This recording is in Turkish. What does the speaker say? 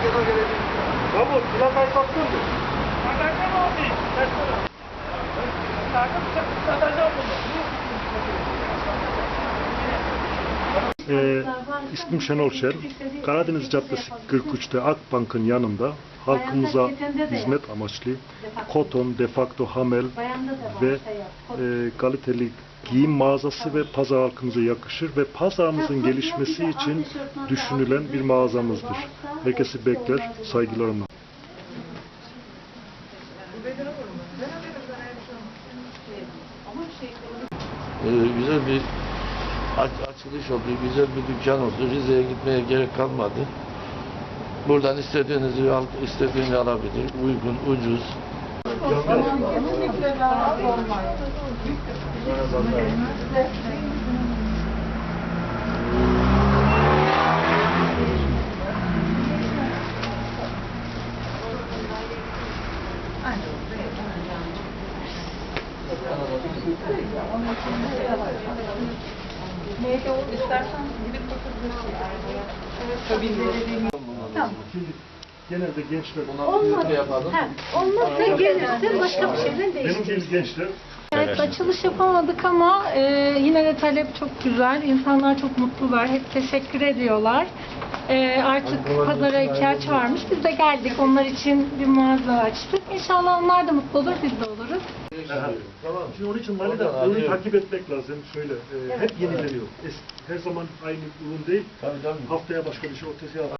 Mı? Ee, ismim Şenol Şer. Karadeniz Caddesi 43'te Akbank'ın yanında halkımıza hizmet amaçlı Koton, Defakto, Hamel ve e, kaliteli giyim mağazası ve pazar halkımıza yakışır ve pazarımızın gelişmesi için düşünülen bir mağazamızdır. Herkesi bekler, saygılarımla. Ee, güzel bir aç- açılış oldu, güzel bir dükkan oldu. Rize'ye gitmeye gerek kalmadı. Buradan istediğinizi al, istediğini alabilir. Uygun, ucuz. Neydi o? İstersen gidip bakabilirsin. Tabii. Tamam. Şimdi genelde gençler. Ne yapalım? Olmazsa gelirsin başka bir şeyden benim değiştiririz. gibi gençler Evet açılış yapamadık ama e, yine de talep çok güzel. İnsanlar çok mutlular. Hep teşekkür ediyorlar. E, artık pazara ihtiyaç varmış. Biz de geldik. Onlar için bir mağaza açtık. İnşallah onlar da mutlu olur. Biz de oluruz. Tamam. Şimdi onun için Mali'de ürünü takip etmek lazım. Şöyle, e, hep yenileniyor. Es- her zaman aynı ürün değil. Tabii tabii. Haftaya başka bir şey, ortaya